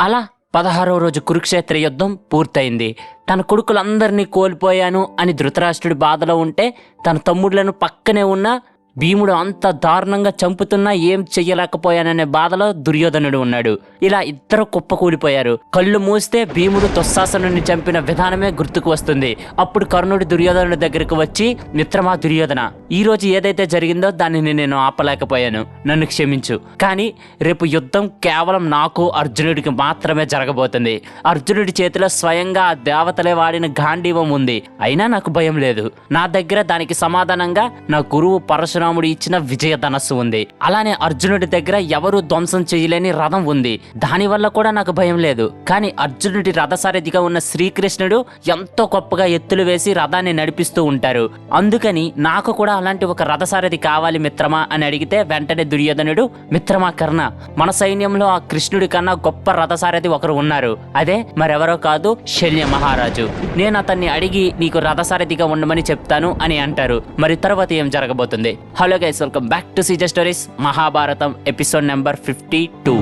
అలా పదహారవ రోజు కురుక్షేత్ర యుద్ధం పూర్తయింది. తన కొడుకులందరినీ కోల్పోయాను అని ధృతరాష్ట్రుడి బాధలో ఉంటే తన తమ్ముళ్ళను పక్కనే ఉన్న భీముడు అంత దారుణంగా చంపుతున్నా ఏం చెయ్యలేకపోయాననే బాధలో దుర్యోధనుడు ఉన్నాడు. ఇలా ఇద్దరు కుప్పకూలిపోయారు. కళ్ళు మూస్తే భీముడు దుస్సాసనుని చంపిన విధానమే గుర్తుకు వస్తుంది. అప్పుడు కర్ణుడు దుర్యోధనుడి దగ్గరకు వచ్చి మిత్రమా దుర్యోధన ఈ రోజు ఏదైతే జరిగిందో దానిని నేను ఆపలేకపోయాను. నన్ను క్షమించు. కానీ రేపు యుద్ధం కేవలం నాకు అర్జునుడికి మాత్రమే జరగబోతుంది. అర్జునుడి చేతిలో స్వయంగా ఆ దేవతలే వాడిన గాంధీవం ఉంది. అయినా నాకు భయం లేదు. నా దగ్గర దానికి సమాధానంగా నా గురువు పరశురాముడు ఇచ్చిన విజయ ధనస్సు ఉంది. అలానే అర్జునుడి దగ్గర ఎవరు ధ్వంసం చేయలేని రథం ఉంది. దానివల్ల కూడా నాకు భయం లేదు. కానీ అర్జునుడి రథసారథిగా ఉన్న శ్రీకృష్ణుడు ఎంతో గొప్పగా ఎత్తులు వేసి రథాన్ని నడిపిస్తూ ఉంటారు. అందుకని నాకు కూడా అలాంటి ఒక రథసారథి కావాలి మిత్రమా అని అడిగితే వెంటనే దుర్యోధనుడు మిత్రమా కర్ణ మన సైన్యంలో ఆ కృష్ణుడి కన్నా గొప్ప రథసారథి ఒకరు ఉన్నారు. అదే మరెవరో కాదు శల్య మహారాజు. నేను అతన్ని అడిగి నీకు రథసారథిగా ఉండమని చెప్తాను అని అంటారు. మరి తర్వాత ఏం జరగబోతుంది? Hello guys welcome back to Caesar stories Mahabharatam episode number fifty two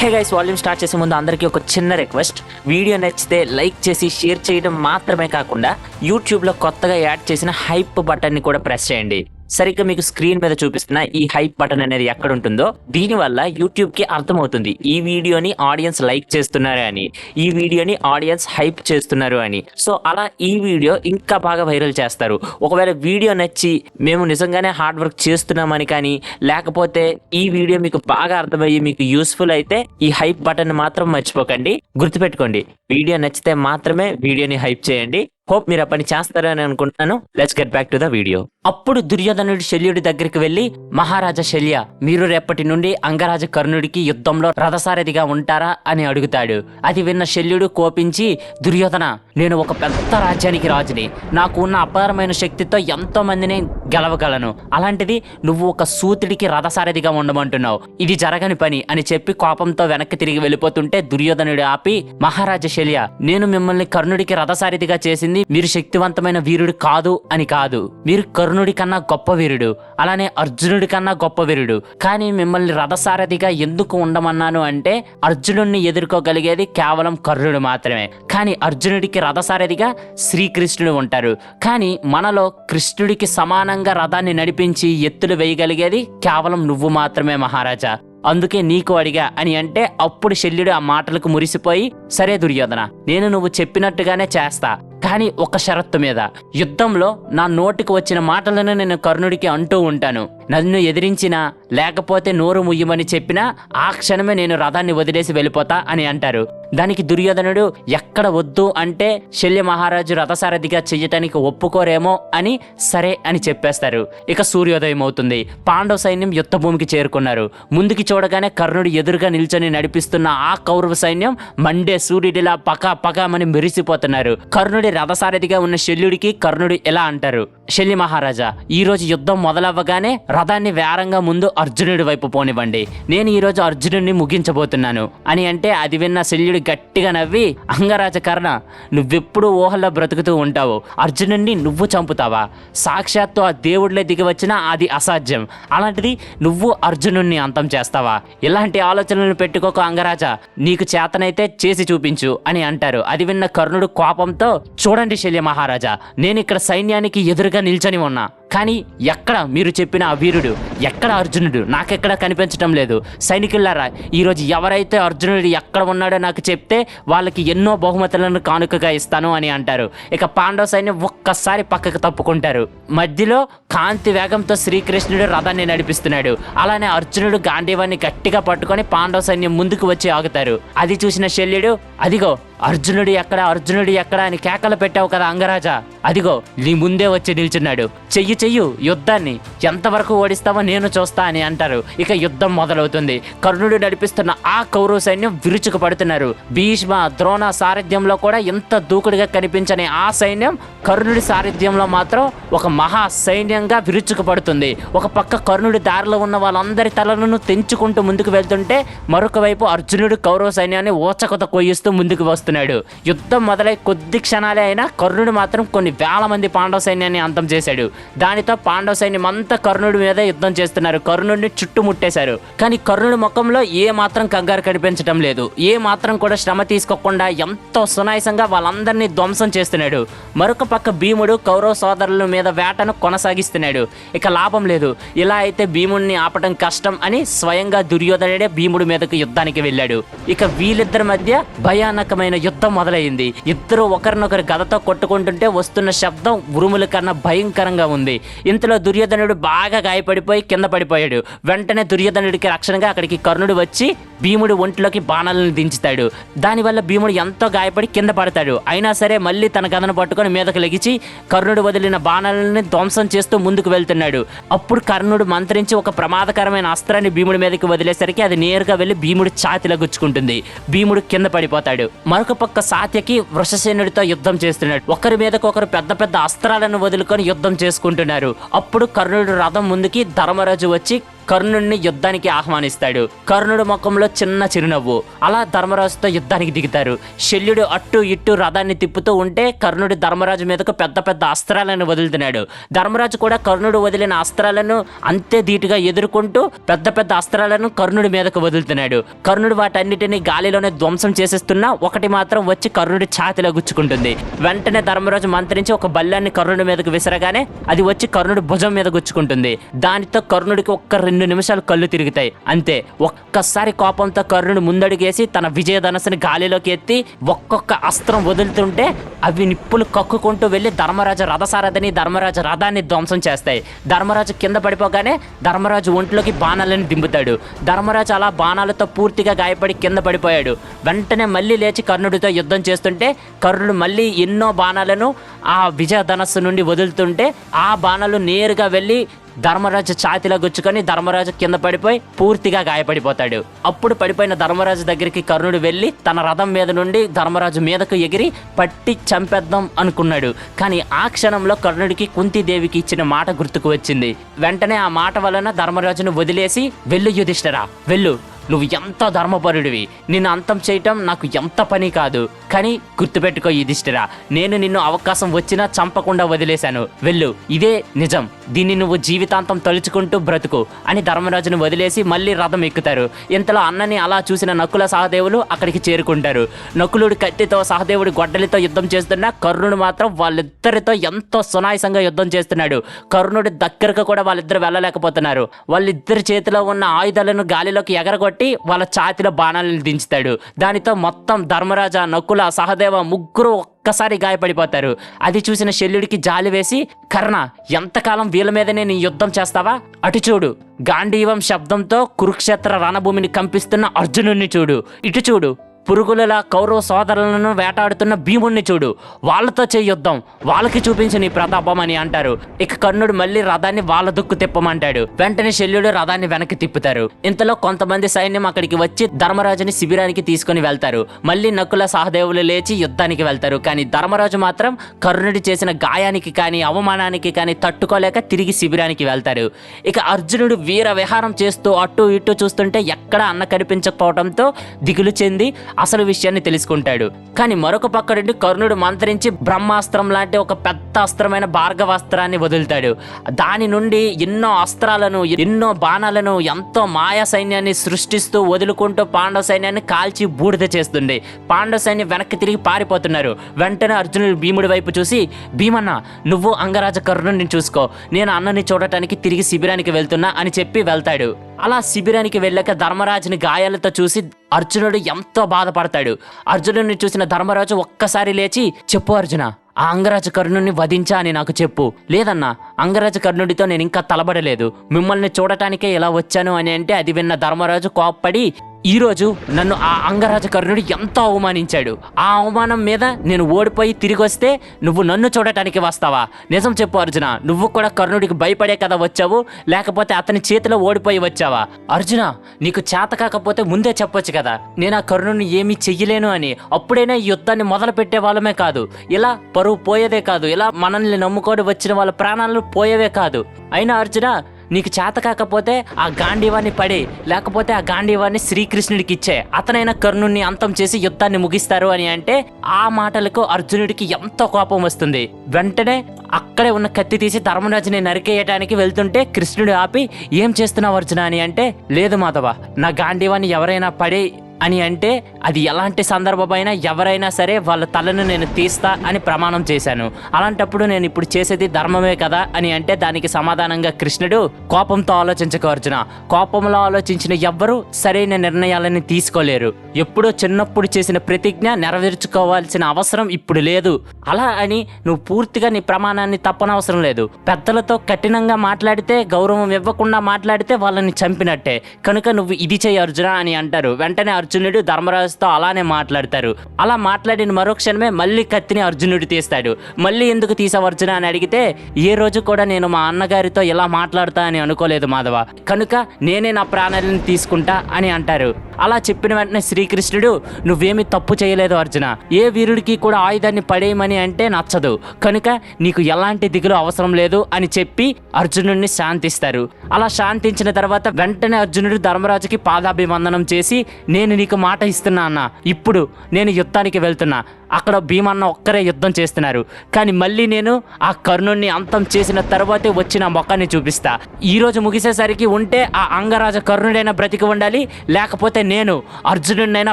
hey guys volume start చేసే ముందు అందరికీ ఒక చిన్న రిక్వెస్ట్ వీడియో నచ్చితే లైక్ చేసి షేర్ చేయడం మాత్రమే కాకుండా యూట్యూబ్లో కొత్తగా యాడ్ చేసిన హైప్ బటన్ని కూడా ప్రెస్ చేయండి. సరిగ్గా మీకు స్క్రీన్ మీద చూపిస్తున్న ఈ హైప్ బటన్ అనేది ఎక్కడ ఉంటుందో దీనివల్ల యూట్యూబ్కి అర్థమవుతుంది. ఈ వీడియోని ఆడియన్స్ లైక్ చేస్తున్నారు అని ఈ వీడియోని ఆడియన్స్ హైప్ చేస్తున్నారు అని. సో అలా ఈ వీడియో ఇంకా బాగా వైరల్ చేస్తారు. ఒకవేళ వీడియో నచ్చి మేము నిజంగానే హార్డ్ వర్క్ చేస్తున్నామని కానీ లేకపోతే ఈ వీడియో మీకు బాగా అర్థమయ్యి మీకు యూస్ఫుల్ అయితే ఈ హైప్ బటన్ మాత్రం మర్చిపోకండి. గుర్తుపెట్టుకోండి వీడియో నచ్చితే మాత్రమే వీడియోని హైప్ చేయండి. హోప్ మీరు ఆ పని చేస్తారని అనుకుంటున్నాను. Let's get back to the video అప్పుడు దుర్యోధనుడు శల్యుడి దగ్గరికి వెళ్ళి మహారాజా శల్య మీరు రేపటి నుండి అంగరాజ కర్ణుడికి యుద్ధంలో రథసారథిగా ఉంటారా? అని అడుగుతాడు. అది విన్న శల్యుడు కోపించి దుర్యోధన నేను ఒక పెద్ద రాజ్యానికి రాజుని. నాకు ఉన్న అపారమైన శక్తితో ఎంతో మందిని గెలవగలను. అలాంటిది నువ్వు ఒక సూతుడికి రథసారథిగా ఉండమంటున్నావు. ఇది జరగని పని అని చెప్పి కోపంతో వెనక్కి తిరిగి వెళ్ళిపోతుంటే దుర్యోధనుడు ఆపి మహారాజా శల్య నేను మిమ్మల్ని కర్ణుడికి రథసారథిగా చేసింది మీరు శక్తివంతమైన వీరుడు కాదు అని కాదు. మీరు కర్ణుడి కన్నా గొప్ప వీరుడు అలానే అర్జునుడి కన్నా గొప్ప వీరుడు. కానీ మిమ్మల్ని రథసారథిగా ఎందుకు ఉండమన్నాను అంటే అర్జునుడిని ఎదుర్కోగలిగేది కేవలం కర్ణుడు మాత్రమే. కానీ అర్జునుడికి రథసారథిగా శ్రీకృష్ణుడు ఉంటారు. కానీ మనలో కృష్ణుడికి సమానంగా రథాన్ని నడిపించి ఎత్తులు వేయగలిగేది కేవలం నువ్వు మాత్రమే మహారాజా. అందుకే నీకు అడిగా అని అంటే అప్పుడు శల్యుడు ఆ మాటలకు మురిసిపోయి సరే దుర్యోధన నేను నువ్వు చెప్పినట్టుగానే చేస్తా. కానీ ఒక షరత్తు మీద. యుద్ధంలో నా నోటికి వచ్చిన మాటలను నేను కర్ణుడికి అంటూ ఉంటాను. నన్ను ఎదిరించినా లేకపోతే నోరు ముయ్యమని చెప్పినా ఆ క్షణమే నేను రథాన్ని వదిలేసి వెళ్ళిపోతా అని అంటారు. దానికి దుర్యోధనుడు ఎక్కడ వద్దు అంటే శల్య మహారాజు రథసారథిగా చెయ్యటానికి ఒప్పుకోరేమో అని సరే అని చెప్పేస్తారు. ఇక సూర్యోదయం అవుతుంది. పాండవ సైన్యం యుద్ధభూమికి చేరుకున్నారు. ముందుకి చూడగానే కర్ణుడు ఎదురుగా నిల్చొని నడిపిస్తున్న ఆ కౌరవ సైన్యం మండే సూర్యుడిలా పకా పకామని మెరిసిపోతున్నారు. కర్ణుడి రథసారథిగా ఉన్న శల్యుడికి కర్ణుడు ఎలా అంటారు? శల్య మహారాజా ఈ రోజు యుద్ధం మొదలవ్వగానే రథాన్ని వేరంగా ముందు అర్జునుడి వైపు పోనివ్వండి. నేను ఈరోజు అర్జునుడిని ముగించబోతున్నాను. అని అంటే అది విన్న శల్యుడు గట్టిగా నవ్వి అంగరాజ కర్ణ నువ్వెప్పుడు ఊహల్లో బ్రతుకుతూ ఉంటావు. అర్జునుడిని నువ్వు చంపుతావా? సాక్షాత్తు ఆ దేవుడిలో దిగి వచ్చినా అది అసాధ్యం. అలాంటిది నువ్వు అర్జునుడిని అంతం చేస్తావా? ఇలాంటి ఆలోచనలు పెట్టుకోక అంగరాజా. నీకు చేతనైతే చేసి చూపించు అని అంటారు. అది విన్న కర్ణుడు కోపంతో చూడండి శల్య మహారాజా నేను ఇక్కడ సైన్యానికి ఎదురుగా నిల్చొని ఉన్నా. కానీ ఎక్కడ మీరు చెప్పిన ఆ వీరుడు ఎక్కడ అర్జునుడు? నాకెక్కడ కనిపించటం లేదు. సైనికులారా ఈరోజు ఎవరైతే అర్జునుడు ఎక్కడ ఉన్నాడో నాకు చెప్తే వాళ్ళకి ఎన్నో బహుమతులను కానుకగా ఇస్తాను అని అంటారు. ఇక పాండవ సైన్యం ఒక్కసారి పక్కకు తప్పుకుంటారు. మధ్యలో కాంతి వేగంతో శ్రీకృష్ణుడు రథాన్ని నడిపిస్తున్నాడు. అలానే అర్జునుడు గాంధీవాన్ని గట్టిగా పట్టుకొని పాండవ సైన్యం ముందుకు వచ్చి ఆగుతారు. అది చూసిన శల్యుడు అదిగో అర్జునుడు ఎక్కడ అర్జునుడు ఎక్కడ అని కేకలు పెట్టావు కదా అంగరాజా. అదిగో నీ ముందే వచ్చి నిల్చున్నాడు. చెయ్యి చెయ్యు యుద్ధాన్ని. ఎంతవరకు ఓడిస్తావో నేను చూస్తా అని అంటారు. ఇక యుద్ధం మొదలవుతుంది. కర్ణుడు నడిపిస్తున్న ఆ కౌరవ సైన్యం విరుచుకు పడుతున్నారు భీష్మ ద్రోణ సారథ్యంలో కూడా ఎంత దూకుడుగా కనిపించని ఆ సైన్యం కర్ణుడి సారథ్యంలో మాత్రం ఒక మహా సైన్యంగా విరుచుకు పడుతుంది ఒక పక్క కర్ణుడి దారిలో ఉన్న వాళ్ళందరి తలలను తెంచుకుంటూ ముందుకు వెళ్తుంటే మరొక వైపు అర్జునుడు కౌరవ సైన్యాన్ని ఓచకొత కొయ్యిస్తూ ముందుకు వస్తున్నాడు. యుద్ధం మొదలై కొద్ది క్షణాలే అయినా కర్ణుడు మాత్రం కొన్ని వేల మంది పాండవ సైన్యాన్ని అంతం చేశాడు. దానితో పాండవ సైన్యం అంతా కర్ణుడి మీద యుద్ధం చేస్తున్నారు. కర్ణుడిని చుట్టుముట్టేశారు. కానీ కర్ణుడి ముఖంలో ఏ మాత్రం కంగారు కనిపించడం లేదు. ఏ మాత్రం కూడా శ్రమ తీసుకోకుండా ఎంతో సునాయసంగా వాళ్ళందరినీ ధ్వంసం చేస్తున్నాడు. మరొక పక్క భీముడు కౌరవ సోదరుల మీద వేటను కొనసాగిస్తున్నాడు. ఇక లాభం లేదు. ఇలా అయితే భీముడిని ఆపడం కష్టం అని స్వయంగా దుర్యోధనుడే భీముడి మీదకు యుద్ధానికి వెళ్ళాడు. ఇక వీళ్ళిద్దరి మధ్య భయానకమైన యుద్ధం మొదలైంది. ఇద్దరు ఒకరినొకరు గదతో కొట్టుకుంటుంటే వస్తున్న శబ్దం ఉరుముల కన్నా భయంకరంగా ఉంది. ఇంతలో దుర్యోధనుడు బాగా గాయపడిపోయి కింద పడిపోయాడు. వెంటనే దుర్యోధనుడికి రక్షణగా అక్కడికి కర్ణుడు వచ్చి భీముడు ఒంట్లోకి బాణాలను దించుతాడు. దానివల్ల భీముడు ఎంతో గాయపడి కింద పడతాడు. అయినా సరే మళ్ళీ తన గదను పట్టుకొని మీదకు లెగిచి కర్ణుడు వదిలిన బాణాలని ధ్వంసం చేస్తూ ముందుకు వెళ్తున్నాడు. అప్పుడు కర్ణుడు మంత్రించి ఒక ప్రమాదకరమైన అస్త్రాన్ని భీముడి మీదకి వదిలేసరికి అది నేరుగా వెళ్ళి భీముడు ఛాతిలో గుచ్చుకుంటుంది. భీముడు కింద పడిపోతాడు. మరొక పక్క సాత్యకి వృషసేనుడితో యుద్ధం చేస్తున్నాడు. ఒకరి మీదకొకరు ఒకరు పెద్ద పెద్ద అస్త్రాలను వదులుకొని యుద్ధం చేసుకుంటున్నాడు అన్నారు అప్పుడు కర్ణుడు రథం ముందుకి ధర్మరాజు వచ్చి కర్ణుడిని యుద్ధానికి ఆహ్వానిస్తాడు. కర్ణుడు ముఖంలో చిన్న చిరునవ్వు. అలా ధర్మరాజుతో యుద్ధానికి దిగుతారు. శల్యుడు అట్టు ఇట్టు రథాన్ని తిప్పుతూ ఉంటే కర్ణుడు ధర్మరాజు మీదకు పెద్ద పెద్ద అస్త్రాలను వదులుతున్నాడు. ధర్మరాజు కూడా కర్ణుడు వదిలిన అస్త్రాలను అంతే ధీటుగా ఎదుర్కొంటూ పెద్ద పెద్ద అస్త్రాలను కర్ణుడి మీదకు వదులుతున్నాడు. కర్ణుడు వాటన్నిటిని గాలిలోనే ధ్వంసం చేసేస్తున్నా ఒకటి మాత్రం వచ్చి కర్ణుడి ఛాతిలో గుచ్చుకుంటుంది. వెంటనే ధర్మరాజు మంత్రించి ఒక బల్లాన్ని కర్ణుడి మీదకు విసరగానే అది వచ్చి కర్ణుడి భుజం మీద గుచ్చుకుంటుంది. దానితో కర్ణుడికి ఒక్క రెండు రెండు నిమిషాలు కళ్ళు తిరుగుతాయి. అంతే ఒక్కసారి కోపంతో కర్ణుడు ముందడుగేసి తన విజయధనస్సుని గాలిలోకి ఎత్తి ఒక్కొక్క అస్త్రం వదులుతుంటే అవి నిప్పులు కక్కుకుంటూ వెళ్ళి ధర్మరాజు రథసారథిని ధర్మరాజు రథాన్ని ధ్వంసం చేస్తాయి. ధర్మరాజు కింద పడిపోగానే ధర్మరాజు ఒంట్లోకి బాణాలను దింపుతాడు. ధర్మరాజు అలా బాణాలతో పూర్తిగా గాయపడి కింద పడిపోయాడు. వెంటనే మళ్ళీ లేచి కర్ణుడితో యుద్ధం చేస్తుంటే కర్ణుడు మళ్ళీ ఎన్నో బాణాలను ఆ విజయ ధనస్సు నుండి వదులుతుంటే ఆ బాణాలు నేరుగా వెళ్ళి ధర్మరాజు ఛాతిలో గుచ్చుకొని ధర్మరాజు కింద పడిపోయి పూర్తిగా గాయపడిపోతాడు. అప్పుడు పడిపోయిన ధర్మరాజు దగ్గరికి కర్ణుడు వెళ్ళి తన రథం మీద నుండి ధర్మరాజు మీదకు ఎగిరి పట్టి చంపేద్దాం అనుకున్నాడు. కానీ ఆ క్షణంలో కర్ణుడికి కుంతిదేవికి ఇచ్చిన మాట గుర్తుకు వచ్చింది. వెంటనే ఆ మాట వలన ధర్మరాజును వదిలేసి వెళ్ళు యుధిష్ఠరా వెళ్ళు. నువ్వు ఎంత ధర్మపరుడివి? నిన్ను అంతం చేయటం నాకు ఎంత పని కాదు. కానీ గుర్తుపెట్టుకో యుధిష్ఠిరా నేను నిన్ను అవకాశం వచ్చినా చంపకుండా వదిలేశాను. వెళ్ళు ఇదే నిజం. దీన్ని నువ్వు జీవితాంతం తలుచుకుంటూ బ్రతుకు అని ధర్మరాజును వదిలేసి మళ్ళీ రథం ఎక్కుతారు. ఇంతలో అన్నని అలా చూసిన నకుల సహదేవులు అక్కడికి చేరుకుంటారు. నకులుడు కత్తితో సహదేవుడు గొడ్డలితో యుద్ధం చేస్తున్న కర్ణుడు మాత్రం వాళ్ళిద్దరితో ఎంతో సునాయసంగా యుద్ధం చేస్తున్నాడు. కర్ణుడి దగ్గరకు కూడా వాళ్ళిద్దరు వెళ్ళలేకపోతున్నారు. వాళ్ళిద్దరి చేతిలో ఉన్న ఆయుధాలను గాలిలోకి ఎగరగొట్టి వాళ్ళ ఛాతిలో బాణాలను దించుతాడు. దానితో మొత్తం ధర్మరాజ నకుల సహదేవ ముగ్గురు ఒక్కసారి గాయపడిపోతారు. అది చూసిన శల్యుడికి జాలి వేసి కర్ణ ఎంతకాలం వీళ్ళ మీదనే నీ యుద్ధం చేస్తావా? అటు చూడు గాంధీవం శబ్దంతో కురుక్షేత్ర రణభూమిని కంపిస్తున్న అర్జునుడిని చూడు. ఇటు చూడు పురుగులలా కౌరవ సోదరులను వేటాడుతున్న భీముణ్ణి చూడు. వాళ్ళతో చేయి యుద్ధం. వాళ్ళకి చూపించు నీ ప్రతాపం అని అంటారు. ఇక కర్ణుడు మళ్ళీ రథాన్ని వాళ్ళ దుక్కు తిప్పమంటాడు. వెంటనే శల్యుడు రథాన్ని వెనక్కి తిప్పుతారు. ఇంతలో కొంతమంది సైన్యం అక్కడికి వచ్చి ధర్మరాజుని శిబిరానికి తీసుకుని వెళ్తారు. మళ్ళీ నకుల సహదేవులు లేచి యుద్ధానికి వెళ్తారు. కానీ ధర్మరాజు మాత్రం కర్ణుడి చేసిన గాయానికి కానీ అవమానానికి కానీ తట్టుకోలేక తిరిగి శిబిరానికి వెళ్తారు. ఇక అర్జునుడు వీర విహారం చేస్తూ అటు ఇటు చూస్తుంటే ఎక్కడ అన్న కనిపించకపోవడంతో దిగులు చెంది అసలు విషయాన్ని తెలుసుకుంటాడు. కానీ మరొక పక్క నుండి కర్ణుడు మంత్రించి బ్రహ్మాస్త్రం లాంటి ఒక పెద్ద అస్త్రమైన భార్గవాస్త్రాన్ని వదులుతాడు. దాని నుండి ఎన్నో అస్త్రాలను ఎన్నో బాణాలను ఎంతో మాయా సైన్యాన్ని సృష్టిస్తూ వదులుకుంటూ పాండవ సైన్యాన్ని కాల్చి బూడిద చేస్తుంది. పాండవ సైన్యం వెనక్కి తిరిగి పారిపోతున్నారు. వెంటనే అర్జునుడు భీముడి వైపు చూసి భీమన్న నువ్వు అంగరాజ కర్ణుడిని చూసుకో. నేను అన్నని చూడటానికి తిరిగి శిబిరానికి వెళ్తున్నా అని చెప్పి వెళ్తాడు. అలా శిబిరానికి వెళ్ళాక ధర్మరాజుని గాయాలతో చూసి అర్జునుడు ఎంతో బాధపడతాడు. అర్జునుడిని చూసిన ధర్మరాజు ఒక్కసారి లేచి చెప్పు అర్జున ఆ అంగరాజ కర్ణుడిని వధించా అని నాకు చెప్పు. లేదన్నా అంగరాజ కర్ణుడితో నేను ఇంకా తలబడలేదు. మిమ్మల్ని చూడటానికే ఇలా వచ్చాను అని అంటే అది విన్న ధర్మరాజు కోప్పడి ఈరోజు నన్ను ఆ అంగరాజ కర్ణుడు ఎంతో అవమానించాడు. ఆ అవమానం మీద నేను ఓడిపోయి తిరిగి వస్తే నువ్వు నన్ను చూడటానికి వస్తావా? నిజం చెప్పు అర్జున నువ్వు కూడా కర్ణుడికి భయపడే కదా వచ్చావు లేకపోతే అతని చేతిలో ఓడిపోయి వచ్చావా? అర్జున నీకు చేత కాకపోతే ముందే చెప్పొచ్చు కదా. నేను ఆ కర్ణుడిని ఏమీ చెయ్యలేను అని. అప్పుడైనా ఈ యుద్ధాన్ని మొదలు పెట్టే వాళ్ళమే కాదు. ఇలా పరువు పోయేదే కాదు. ఇలా మనల్ని నమ్ముకొని వచ్చిన వాళ్ళ ప్రాణాలను పోయేవే కాదు. అయినా అర్జున నీకు చేత కాకపోతే ఆ గాంధీవాన్ని పడి లేకపోతే ఆ గాంధీవాన్ని శ్రీకృష్ణుడికి ఇచ్చే అతనైనా కర్ణుడిని అంతం చేసి యుద్ధాన్ని ముగిస్తారు అని అంటే ఆ మాటలకు అర్జునుడికి ఎంతో కోపం వస్తుంది. వెంటనే అక్కడే ఉన్న కత్తి తీసి ధర్మరాజుని నరికేయటానికి వెళ్తుంటే కృష్ణుడు ఆపి ఏం చేస్తున్నావు అర్జున? అని అంటే లేదు మాధవ నా గాంధీవాన్ని ఎవరైనా పడి అని అంటే అది ఎలాంటి సందర్భమైనా ఎవరైనా సరే వాళ్ళ తలను నేను తీస్తా అని ప్రమాణం చేశాను. అలాంటప్పుడు నేను ఇప్పుడు చేసేది ధర్మమే కదా అని అంటే దానికి సమాధానంగా కృష్ణుడు కోపంతో ఆలోచించకు అర్జున. కోపంలో ఆలోచించిన ఎవ్వరూ సరైన నిర్ణయాలని తీసుకోలేరు. ఎప్పుడో చిన్నప్పుడు చేసిన ప్రతిజ్ఞ నెరవేర్చుకోవాల్సిన అవసరం ఇప్పుడు లేదు. అలా అని నువ్వు పూర్తిగా నీ ప్రమాణాన్ని తప్పనవసరం లేదు. పెద్దలతో కఠినంగా మాట్లాడితే గౌరవం ఇవ్వకుండా మాట్లాడితే వాళ్ళని చంపినట్టే. కనుక నువ్వు ఇది చేయి అర్జున అని అంటారు. వెంటనే అర్జున అర్జునుడు ధర్మరాజుతో అలానే మాట్లాడతారు. అలా మాట్లాడిన మరో క్షణమే మళ్ళీ కత్తిని అర్జునుడు తీస్తాడు. మళ్ళీ ఎందుకు తీసావు అర్జున అని అడిగితే ఏ రోజు కూడా నేను మా అన్నగారితో ఇలా మాట్లాడతా అని అనుకోలేదు మాధవ. కనుక నేనే నా ప్రాణాలను తీసుకుంటా అని అంటారు. అలా చెప్పిన వెంటనే శ్రీకృష్ణుడు నువ్వేమి తప్పు చేయలేదు అర్జున. ఏ వీరుడికి కూడా ఆయుధాన్ని పడేయమని అంటే నచ్చదు. కనుక నీకు ఎలాంటి దిగులు అవసరం లేదు అని చెప్పి అర్జునుడిని శాంతిస్తారు. అలా శాంతించిన తర్వాత వెంటనే అర్జునుడు ధర్మరాజుకి పాదాభివందనం చేసి నేను నీకు మాట ఇస్తున్నా అన్న. ఇప్పుడు నేను యుద్ధానికి వెళ్తున్నా. అక్కడ భీమన్న ఒక్కరే యుద్ధం చేస్తున్నారు. కానీ మళ్ళీ నేను ఆ కర్ణుడిని అంతం చేసిన తర్వాతే వచ్చిన మొక్కని చూపిస్తా. ఈరోజు ముగిసేసరికి ఉంటే ఆ అంగరాజ కర్ణుడైనా బ్రతికి ఉండాలి లేకపోతే నేను అర్జునుడినైనా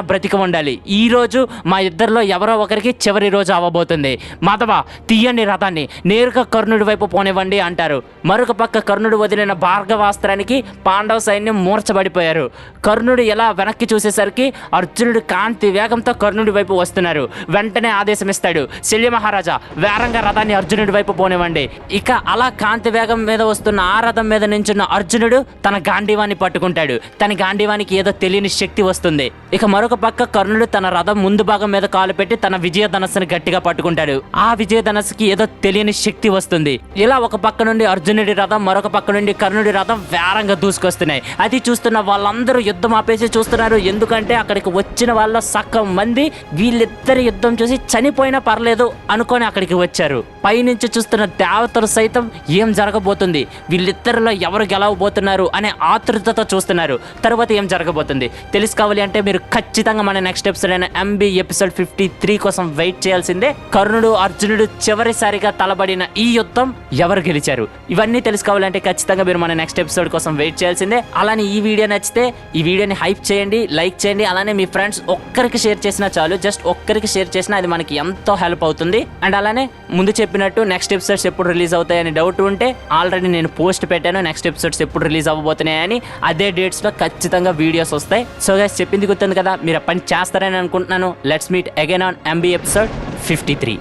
బ్రతికి ఉండాలి. ఈ రోజు మా ఇద్దరిలో ఎవరో ఒకరికి చివరి రోజు అవ్వబోతుంది మాధవ తీయండి రథాన్ని. నేరుగా కర్ణుడి వైపు పోనివ్వండి అంటారు. మరొక పక్క కర్ణుడు వదిలిన భార్గవాస్త్రానికి పాండవ సైన్యం మూర్చబడిపోయారు కర్ణుడు ఎలా వెనక్కి చూసేసరికి అర్జునుడు కాంతి వేగంతో కర్ణుడి వైపు వస్తున్నారు. వెంటనే ఆదేశం ఇస్తాడు శల్య మహారాజా వేరంగా రథాన్ని అర్జునుడి వైపు పోనివ్వండి. ఇక అలా కాంతి వేగం మీద వస్తున్న ఆ రథం మీద నించున్న అర్జునుడు తన గాంధీవాన్ని పట్టుకుంటాడు. తన గాంధీవానికి ఏదో తెలియని శక్తి వస్తుంది. ఇక మరొక పక్క కర్ణుడు తన రథం ముందు భాగం మీద కాలు పెట్టి తన విజయ ధనస్సును గట్టిగా పట్టుకుంటాడు. ఆ విజయ ధనస్సుకి ఏదో తెలియని శక్తి వస్తుంది. ఇలా ఒక పక్క నుండి అర్జునుడి రథం మరొక పక్క నుండి కర్ణుడి రథం వేరంగా దూసుకొస్తున్నాయి. అది చూస్తున్న వాళ్ళందరూ యుద్ధం ఆపేసి చూస్తున్నారు. ఎందుకంటే అక్కడికి వచ్చిన వాళ్ళ సగం మంది వీళ్ళిద్దరి యుద్ధం చూసి చనిపోయినా పర్లేదు అనుకొని అక్కడికి వచ్చారు. పైనుంచి చూస్తున్న దేవతలు సైతం ఏం జరగబోతుంది? వీళ్ళిద్దరిలో ఎవరు గెలవబోతున్నారు అనే ఆతృతతో చూస్తున్నారు. తర్వాత ఏం జరగబోతుంది? తెలుసుకోవాలి అంటే మీరు ఖచ్చితంగా మన నెక్స్ట్ ఎపిసోడ్ అయిన ఎంబీ ఎపిసోడ్ ఫిఫ్టీ త్రీ కోసం వెయిట్ చేయాల్సిందే. కర్ణుడు అర్జునుడు చివరిసారిగా తలబడిన ఈ యుద్ధం ఎవరు గెలిచారు? ఇవన్నీ తెలుసుకోవాలంటే ఖచ్చితంగా మీరు మన నెక్స్ట్ ఎపిసోడ్ కోసం వెయిట్ చేయాల్సిందే. అలానే ఈ వీడియో నచ్చితే ఈ వీడియోని హైప్ చేయండి లైక్ చేయండి. అలానే మీ ఫ్రెండ్స్ ఒక్కరికి షేర్ చేసినా చాలు. జస్ట్ ఒక్కరికి షేర్ చేసి చేసినా అది మనకి ఎంతో హెల్ప్ అవుతుంది. అండ్ అలానే ముందు చెప్పినట్టు నెక్స్ట్ ఎపిసోడ్స్ ఎప్పుడు రిలీజ్ అవుతాయని డౌట్ ఉంటే ఆల్రెడీ నేను పోస్ట్ పెట్టాను. నెక్స్ట్ ఎపిసోడ్స్ ఎప్పుడు రిలీజ్ అవ్వబోతున్నాయని అదే డేట్స్లో ఖచ్చితంగా వీడియోస్ వస్తాయి. సో గైస్ చెప్పింది గుర్తుంది కదా మీరు ఆ పని చేస్తారని అనుకుంటున్నాను. Let's meet again on MB episode fifty three